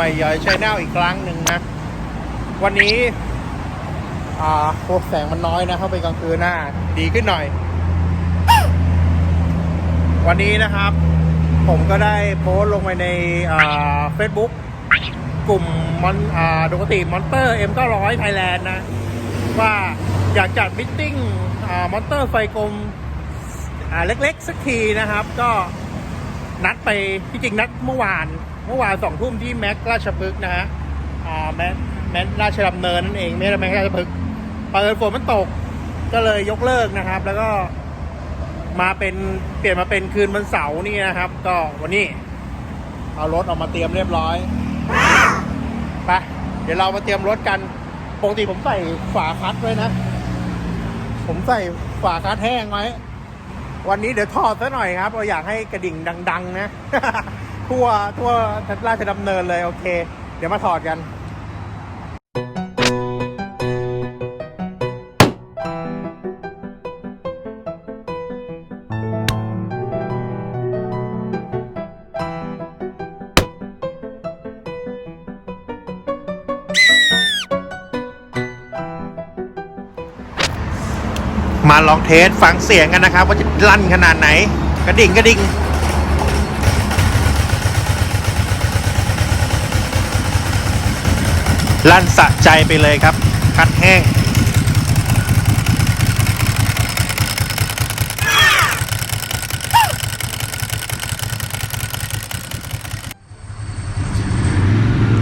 ใหม่ใหญ่ชแนลอีกครั้งหนึ่งนะ วันนี้อ่าโอ้แสงมันน้อยนะเข้าไปกลางคืนหน้า ดีขึ้นหน่อย วันนี้นะครับ ผมก็ได้โพสต์ลงไปในอ่าเฟซบุ๊กกลุ่มมอนอ่าปกติมอนเตอร์ M900 ไทยแลนด์นะ ว่าอยากจัดมิทติ้งอ่ามอนเตอร์ไฟกลมอ่าเล็กๆ สักทีนะครับ ก็นัดไปที่จริงนัดเมื่อวาน มื่อวานสองทุ่มที่แม็กราชพฤกษ์นะฮะอ่าแม็กแม็กราชดำเนินนั่นเองไม่ใช่แม็กราชพฤกษ์เปิดฝนมันตกก็เลยยกเลิกนะครับ แล้วก็มาเป็นเปลี่ยนมาเป็นคืนวันเสาร์นี่นะครับ ก็วันนี้เอารถออกมาเตรียมเรียบร้อยไปเดี๋ยวเรามาเตรียมรถกันปกติผมใส่ฝาคัดไว้นะ ผมใส่ฝาคัดแห้งไว้ วันนี้เดี๋ยวถอดซะหน่อยครับเราอยากให้กระดิ่งดัง ๆ นะ ทั่วทั่วราชดำเนินเลยโอเค เดี๋ยวมาถอดกันมาลองเทสฟังเสียงกันนะครับ ว่าจะลั่นขนาดไหน กระดิ่งกระดิ่ง ลั่นสะใจไปเลยครับ คัดแห้ง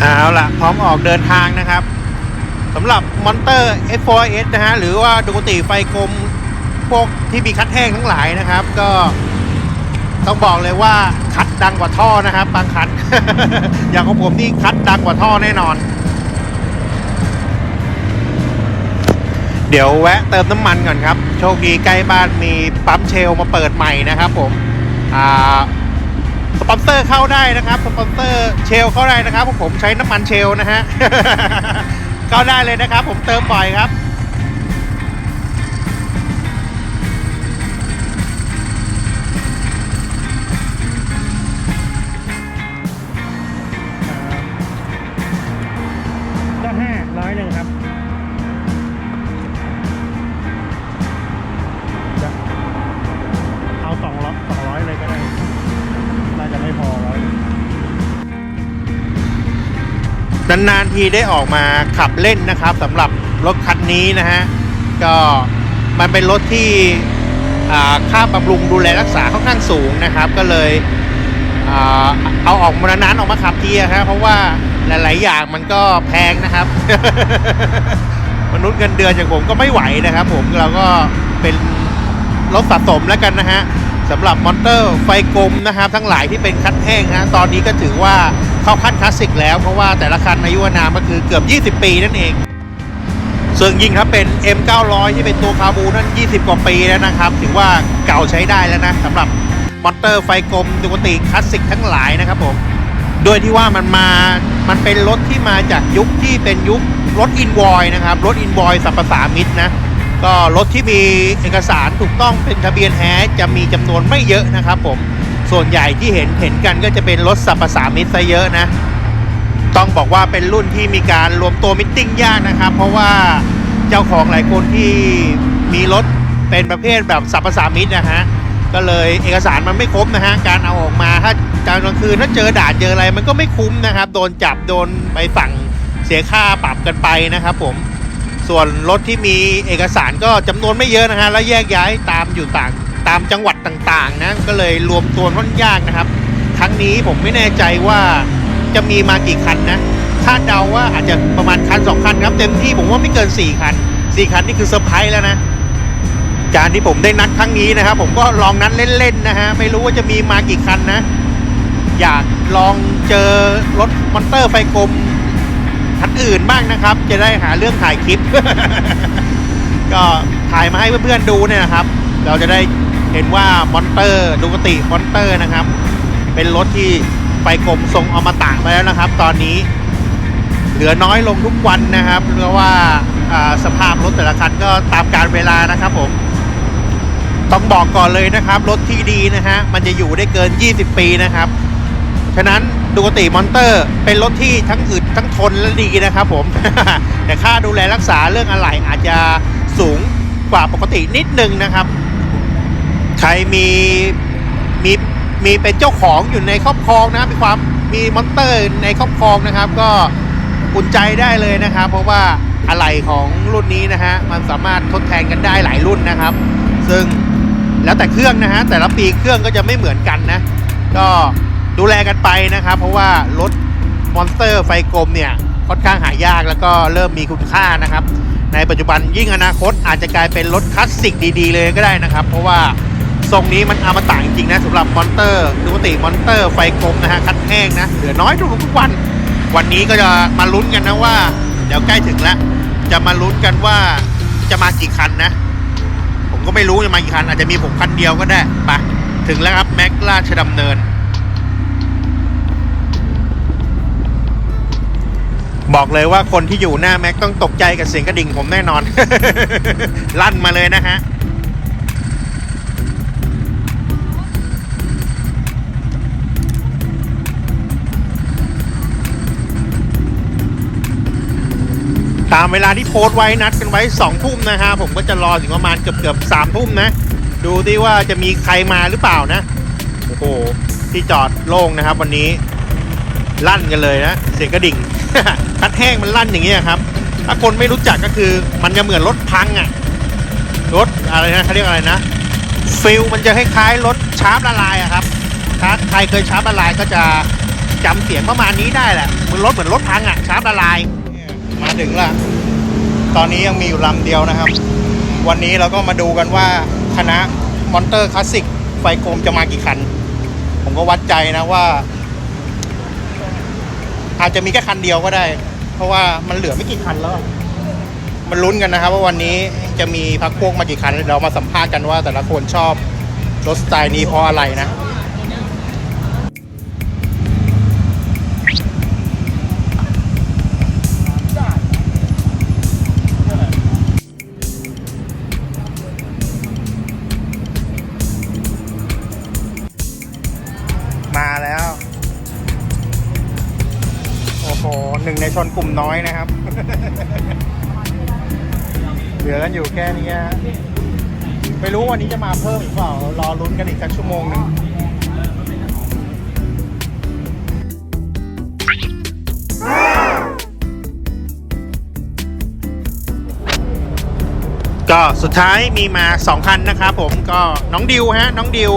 เอาล่ะ พร้อมออกเดินทางนะครับสำหรับมอนเตอร์ F4S นะฮะ หรือว่าดูกติไฟกลมพวกที่มีคัดแห้งทั้งหลายนะครับ ก็ต้องบอกเลยว่าคัดดังกว่าท่อนะครับบางคันอย่างของผมนี่คัดดังกว่าท่อแน่นอน เดี๋ยวแวะเติมน้ำมันก่อนครับ โชคดีใกล้บ้านมีปั๊มเชลมาเปิดใหม่นะครับผมอ่าสปอนเซอร์เข้าได้นะครับสปอนเซอร์เชลเข้าได้นะครับผมใช้น้ำมันเชลนะฮะเข้าได้เลยนะครับ ผมเติมบ่อยครับ นานๆทีได้ออกมาขับเล่นนะครับสำหรับรถคันนี้นะฮะก็มันเป็นรถที่ค่าบำรุงดูแลรักษาค่อนข้างสูงนะครับ ก็เลยเอาออกมานานๆออกมาขับทีอะครับเพราะว่าหลาย ๆ อย่างมันก็แพงนะครับ มนุษย์เงินเดือนอย่างผมก็ไม่ไหวนะครับ ผมเราก็เป็นรถสะสมแล้วกันนะฮะ สำหรับมอนเตอร์ไฟกลมนะครับ ทั้งหลายที่เป็นคัดแห้งฮะตอนนี้ก็ถือว่าเข้าขั้นคลาสสิกแล้วเพราะว่าแต่ละคันอายุนามก็คือเกือบ 20 ปีนั่นเองซึ่งยิ่งถ้าเป็น M900 ที่เป็นตัวคาบูนั่น 20 กว่าปีแล้วนะครับ ถือว่าเก่าใช้ได้แล้วนะสำหรับมอนเตอร์ไฟกลมปกติคลาสสิกทั้งหลายนะครับผมโดยที่ว่ามันมา มันเป็นรถที่มาจากยุคที่เป็นยุครถอินวอยนะครับ รถอินวอยสัมปสามิตนะ ก็รถที่มีเอกสารถูกต้องเป็นทะเบียนแท้จะมีจำนวนไม่เยอะนะครับผมส่วนใหญ่ที่เห็นเห็นกันก็จะเป็นรถสัมปสามิตซะเยอะนะ ต้องบอกว่าเป็นรุ่นที่มีการรวมตัวมิทติ้งยากนะครับ เพราะว่าเจ้าของหลายคนที่มีรถเป็นประเภทแบบสัมปสามิตนะฮะก็เลยเอกสารมันไม่ครบนะฮะการเอาออกมาถ้าตอนกลางคืนถ้าเจอด่านเจออะไรมันก็ไม่คุ้มนะครับ โดนจับโดนไปสั่งเสียค่าปรับกันไปนะครับผม ส่วนรถที่มีเอกสารก็จำนวนไม่เยอะนะฮะแล้วแยกย้ายตามอยู่ต่างตามจังหวัดต่างๆนะก็เลยรวมตัวค่อนยากนะครับ ครั้งนี้ผมไม่แน่ใจว่าจะมีมากี่คันนะคาดเดาว่าอาจจะประมาณคันสองคันครับเต็มที่ผมว่าไม่เกิน 4 คัน 4 คันนี่คือเซอร์ไพรส์แล้วนะการที่ผมได้นัดครั้งนี้นะครับ ผมก็ลองนัดเล่นๆนะฮะไม่รู้ว่าจะมีมากี่คันนะ อยากลองเจอรถมอนเตอร์ไฟกลม คันอื่นบ้างนะครับ จะได้หาเรื่องถ่ายคลิป ก็ถ่ายมาให้เพื่อนๆดูเนี่ยนะครับ เราจะได้เห็นว่ามอนเตอร์ดูกติมอนเตอร์นะครับ เป็นรถที่ไฟกลมทรงอมตะไปแล้วนะครับ ตอนนี้เหลือน้อยลงทุกวันนะครับเพราะว่าสภาพรถแต่ละคันก็ตามการเวลานะครับผม ต้องบอกก่อนเลยนะครับ รถที่ดีนะฮะมันจะอยู่ได้เกิน 20 ปีนะครับ ฉะนั้นดูกติมอนเตอร์ เป็นรถที่ทั้งอึดทั้งทนและดีนะครับผม แต่ค่าดูแลรักษาเรื่องอะไหล่อาจจะสูงกว่าปกตินิดนึงนะครับ ใครมีมีมีเป็นเจ้าของอยู่ในครอบครองนะมีความมีมอนเตอร์ในครอบครองนะครับ ก็อุ่นใจได้เลยนะครับ เพราะว่าอะไหล่ของรุ่นนี้นะฮะมันสามารถทดแทนกันได้หลายรุ่นนะครับ ซึ่งแล้วแต่เครื่องนะฮะแต่ละปีเครื่องก็จะไม่เหมือนกันนะ ก็ ดูแลกันไปนะครับ เพราะว่ารถมอนสเตอร์ไฟกลมเนี่ยค่อนข้างหายากแล้วก็เริ่มมีคุณค่านะครับ ในปัจจุบันยิ่งอนาคตอาจจะกลายเป็นรถคลาสสิกดีๆ เลยก็ได้นะครับ เพราะว่าทรงนี้มันอมตะจริงๆนะสำหรับมอนเตอร์ดูกติมอนเตอร์ไฟกลมนะฮะคัดแห้งนะเหลือน้อยทุกทุกวัน วันนี้ก็จะมาลุ้นกันนะว่า เดี๋ยวใกล้ถึงแล้ว จะมาลุ้นกันว่าจะมากี่คันนะ ผมก็ไม่รู้จะมากี่คันอาจจะมีผมคันเดียวก็ได้ไปถึงแล้วครับแม็กราชดำเนิน บอกเลยว่าคนที่อยู่หน้าแม็กต้องตกใจกับเสียงกระดิ่งผมแน่นอน ลั่นมาเลยนะฮะตามเวลาที่โพสต์ไว้นัดกันไว้สองทุ่มนะฮะผมก็จะรอถึงประมาณเกือบเกือบสามทุ่มนะ ดูดิว่าจะมีใครมาหรือเปล่านะ โอ้โห ที่จอดโล่งนะครับวันนี้ ลั่นกันเลยนะเสียงกระดิ่งคัดแห้งมันลั่นอย่างเงี้ยครับ ถ้าคนไม่รู้จักก็คือมันจะเหมือนรถพังอะ่ะรถอะไรนะเขาเรียกอะไรนะฟิลมันจะคล้ายๆรถชาร์ปละลายอะครับถ้าใครเคยชาร์ปละลายก็จะจำเสียงประมาณนี้ได้แหละมันรถเหมือนรถพังอะ่ะชาร์ปละลายมาถึงละตอนนี้ยังมีอยู่ลำเดียวนะครับ วันนี้เราก็มาดูกันว่าคณะมอนเตอร์คลาสสิกไฟโคมจะมากี่คัน ผมก็วัดใจนะว่า อาจจะมีแค่คันเดียวก็ได้ เพราะว่ามันเหลือไม่กี่คันแล้ว มันลุ้นกันนะครับว่าวันนี้จะมีพักพวกมากี่คันเรามาสัมภาษณ์กันว่าแต่ละคนชอบรถสไตล์นี้เพราะอะไรนะ กลุ่มน้อยนะครับ เหลือกันอยู่แค่นี้ฮะไม่รู้วันนี้จะมาเพิ่มอีกเปล่ารอลุ้นกันอีกสักชั่วโมงหนึ่งก็สุดท้ายมีมา 2 คันนะครับผมก็น้องดิวฮะ น้องดิว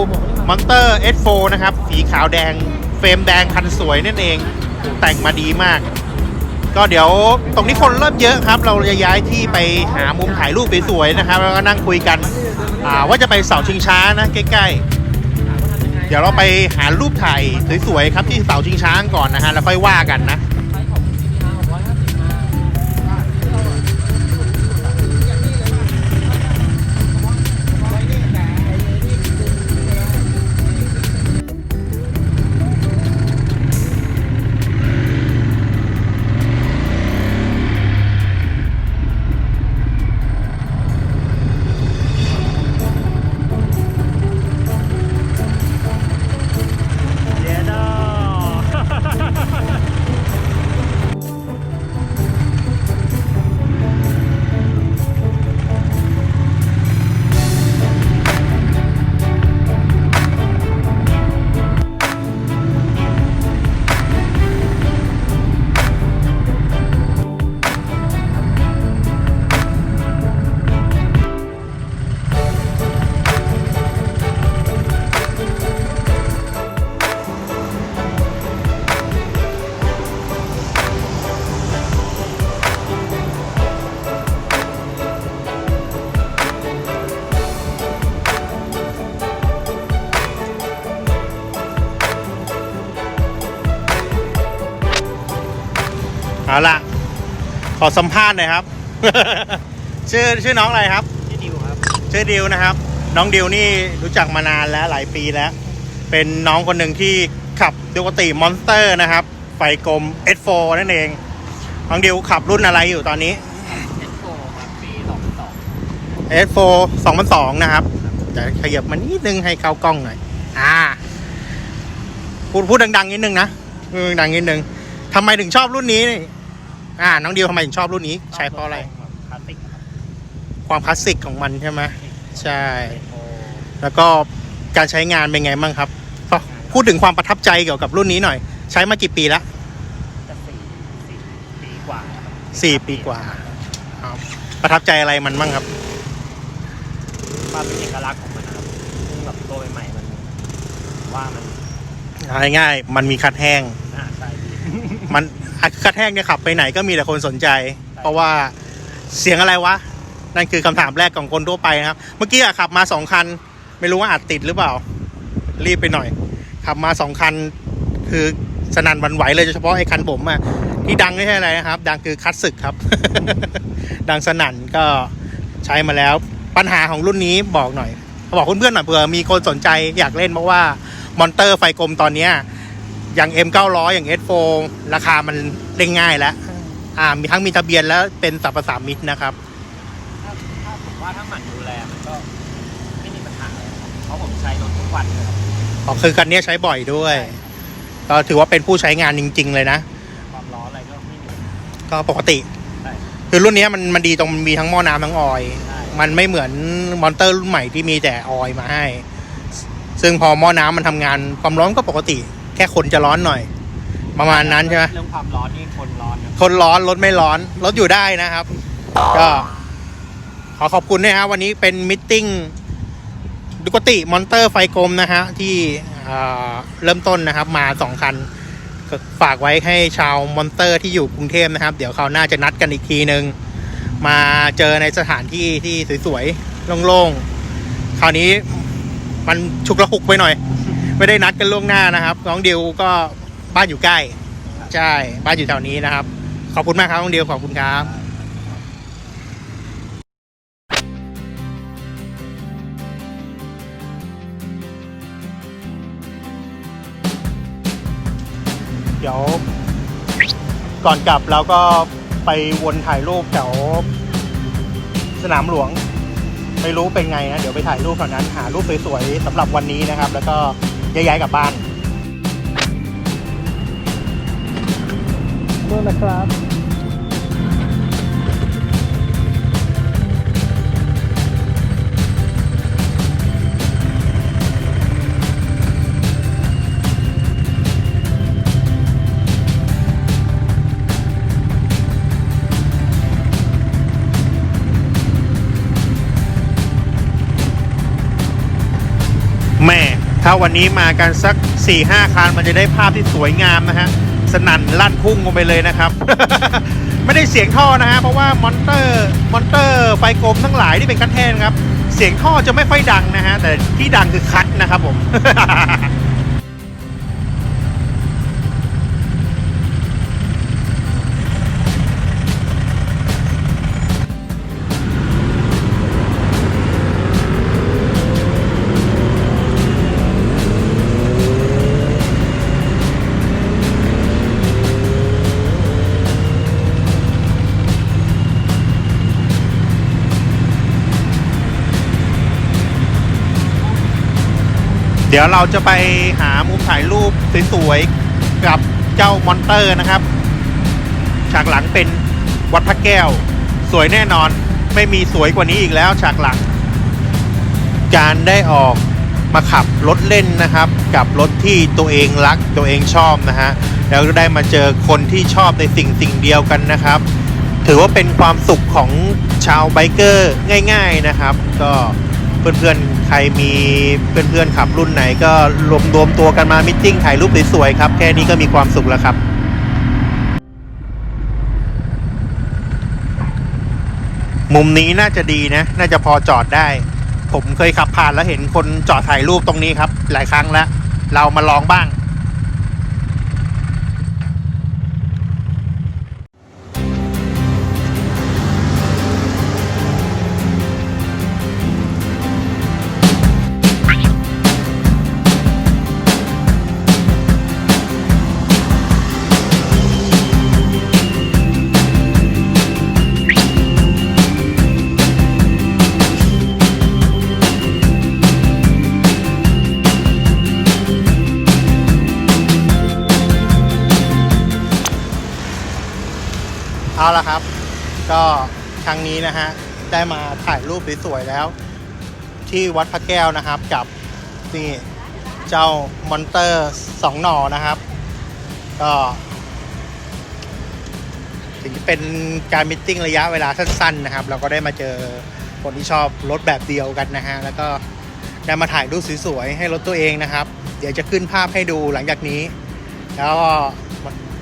มอนเตอร์ S4 นะครับ สีขาวแดง เฟรมแดงคันสวยนั่นเอง แต่งมาดีมาก ก็เดี๋ยวตรงนี้คนเริ่มเยอะครับ เราจะย้ายที่ไปหามุมถ่ายรูปสวยๆนะครับ แล้วก็นั่งคุยกันว่าจะไปเสาชิงช้านะใกล้ๆ เดี๋ยวเราไปหารูปถ่ายสวยๆครับที่เสาชิงช้าก่อนนะฮะแล้วค่อยว่ากันนะ เอาล่ะขอสัมภาษณ์หน่อยครับ ชื่อชื่อน้องอะไรครับ ชื่อดิวครับ ชื่อดิวนะครับ น้องดิวนี่รู้จักมานานแล้วหลายปีแล้ว เป็นน้องคนหนึ่งที่ขับดูกติมอนสเตอร์นะครับ ไฟกลม S4 นั่นเอง น้องดิวขับรุ่นอะไรอยู่ตอนนี้ S4 ครับปี22 S4 2002 นะครับจะขยับมานิดนึงให้เข้ากล้องหน่อย อ่า พูดพูดดัง ๆ นิดนึงนะพูดดังๆนิดนึงทำไมถึงชอบรุ่นนี้นี่ อ่า น้องดิวทำไมถึงชอบรุ่นนี้ ใช้เพราะอะไร คลาสสิกครับความคลาสสิกของมันใช่ไหมใช่ โอ้แล้วก็การใช้งานเป็นไงบ้างครับพอพูดถึงความประทับใจเกี่ยวกับรุ่นนี้หน่อย ใช้มากี่ปีแล้วจะสี่สี่ปีกว่าครับสี่ปีกว่าครับประทับใจอะไรมันบ้างครับ ความเป็นเอกลักษณ์ของมันนะครับซึ่งแบบตัวใหม่ๆมัน ว่ามันเอาง่ายๆมันมีคัดแห้ง น่าใช่ดีมัน คัดแห้งเนี่ยขับไปไหนก็มีแต่คนสนใจ เพราะว่าเสียงอะไรวะ นั่นคือคำถามแรกของคนทั่วไปนะครับ เมื่อกี้ขับมาสองคัน ไม่รู้ว่าอัดติดหรือเปล่า รีบไปหน่อย ขับมาสองคัน คือสนั่นวันไหวเลยโดยเฉพาะไอ้คันผมอะที่ดังไม่ใช่อะไรนะครับ ดังคือคัดศึกครับ ดังสนั่นก็ใช้มาแล้ว ปัญหาของรุ่นนี้บอกหน่อยบอกเพื่อนๆหน่อยเผื่อมีคนสนใจอยากเล่นเพราะว่ามอนเตอร์ไฟกลมตอนเนี้ย อย่าง M 9 0 0 อย่าง S4 ราคามันเล่นง่ายแล้ว อ่า มีทั้งมีทะเบียนแล้วเป็นสัพพสามิตนะครับ ถ้าถ้าผมว่าถ้าหมั่นดูแลมันก็ไม่มีปัญหาเลยครับเพราะผมใช้รถทุกวันเลยครับอ๋อคือคันนี้ใช้บ่อยด้วย ก็ถือว่าเป็นผู้ใช้งานจริง ๆ เลยนะ ความร้อนอะไรก็ไม่มี ก็ปกติ ใช่ คือรุ่นนี้มันมันดีตรงมันมีทั้งหม้อน้ำทั้งออยล์ใช่มันไม่เหมือนมอนเตอร์รุ่นใหม่ที่มีแต่ออยล์มาให้ ซึ่งพอหม้อน้ำมันทำงานความร้อนก็ปกติ แค่คนจะร้อนหน่อย ประมาณนั้นใช่ไหมเรื่องความร้อนนี่คนร้อนนะทนร้อนรถไม่ร้อนรถอยู่ได้นะครับ ก็ขอขอบคุณนะครับวันนี้เป็นมิทติ้งดุกติมอนเตอร์ไฟกลมนะฮะที่อ่าเริ่มต้นนะครับ มาสองคันก็ฝากไว้ให้ชาวมอนเตอร์ที่อยู่กรุงเทพนะครับ เดี๋ยวคราวหน้าจะนัดกันอีกทีหนึ่งมาเจอในสถานที่ที่สวยๆโล่งๆคราวนี้มันฉุกละหุกไปหน่อย ไม่ได้นัดกันล่วงหน้านะครับ น้องเดิวก็บ้านอยู่ใกล้ ใช่ บ้านอยู่แถวนี้นะครับ ขอบคุณมากครับน้องเดียวขอบคุณครับเดี๋ยวก่อนกลับเราก็ไปวนถ่ายรูปแถวสนามหลวง ไม่รู้เป็นไงนะ เดี๋ยวไปถ่ายรูปแถวนั้นหารูปสวยๆสำหรับวันนี้นะครับ แล้วก็ ย้ายกลับบ้านนู่นนะครับ ถ้าวันนี้มากันสัก4ี่ห้าคันมันจะได้ภาพที่สวยงามนะฮะ สนั่นลั่นพุ่งลงไปเลยนะครับ ไม่ได้เสียงท่อนะฮะ เพราะว่ามอนเตอร์มอนเตอร์ไฟกลมทั้งหลายที่เป็นคัทแทนครับ เสียงท่อจะไม่ค่อยดังนะฮะ แต่ที่ดังคือคัทนะครับผม เดี๋ยวเราจะไปหามุมถ่ายรูปสวยๆกับเจ้ามอนเตอร์นะครับ ฉากหลังเป็นวัดพระแก้ว สวยแน่นอนไม่มีสวยกว่านี้อีกแล้วฉากหลัง การได้ออกมาขับรถเล่นนะครับ กับรถที่ตัวเองรักตัวเองชอบนะฮะแล้วก็ได้มาเจอคนที่ชอบในสิ่งสิ่งเดียวกันนะครับ ถือว่าเป็นความสุขของชาวไบเกอร์ง่าย ๆนะครับ ก็เพื่อนๆ ใครมีเพื่อนๆขับรุ่นไหนก็รวมรวมตัวกันมามิทติ้งถ่ายรูปสวยๆครับ แค่นี้ก็มีความสุขแล้วครับมุมนี้น่าจะดีนะ น่าจะพอจอดได้ ผมเคยขับผ่านแล้วเห็นคนจอดถ่ายรูปตรงนี้ครับ หลายครั้งแล้ว เรามาลองบ้าง ก็ครั้งนี้นะฮะได้มาถ่ายรูปสวยๆแล้ว ที่วัดพระแก้วนะครับกับนี่เจ้ามอนเตอร์สองหนอนะครับ ก็ถึงจะเป็นการมิทติ้งระยะเวลาสั้นๆนะครับ เราก็ได้มาเจอคนที่ชอบรถแบบเดียวกันนะฮะแล้วก็ได้มาถ่ายรูปสวยๆให้รถตัวเองนะครับ เดี๋ยวจะขึ้นภาพให้ดูหลังจากนี้ แล้ว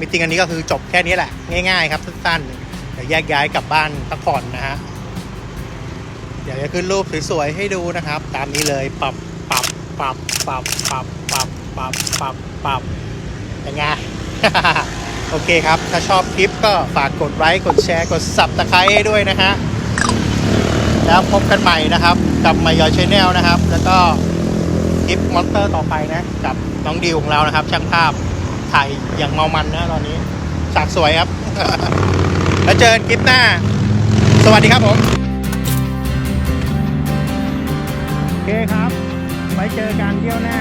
มิทติ้งอันนี้ก็คือจบแค่นี้แหละ ง่ายๆครับสั้นๆ แยกย้ายกลับบ้านพักผ่อนนะฮะเดี๋ยวจะขึ้นรูปสวยๆให้ดูนะครับ ตามนี้เลยปรับปรับปรับปรับปรับปรับปรับปรับปรับเป็นไงโอเคครับ ถ้าชอบคลิปก็ฝากกดไลค์กดแชร์กด subscribe ให้ด้วยนะฮะแล้วพบกันใหม่นะครับกับมายอชแนลนะครับ แล้วก็คลิปมอนเตอร์ต่อไปนะ กับน้องดิวของเรานะครับ ช่างภาพถ่ายอย่างเมามันนะตอนนี้ฉากสวยครับ แล้วเจอกันคลิปหน้า สวัสดีครับผม โอเคครับ ไว้เจอกันเที่ยวหน้า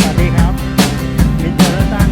สวัสดีครับ มิสเตอร์ตั้ง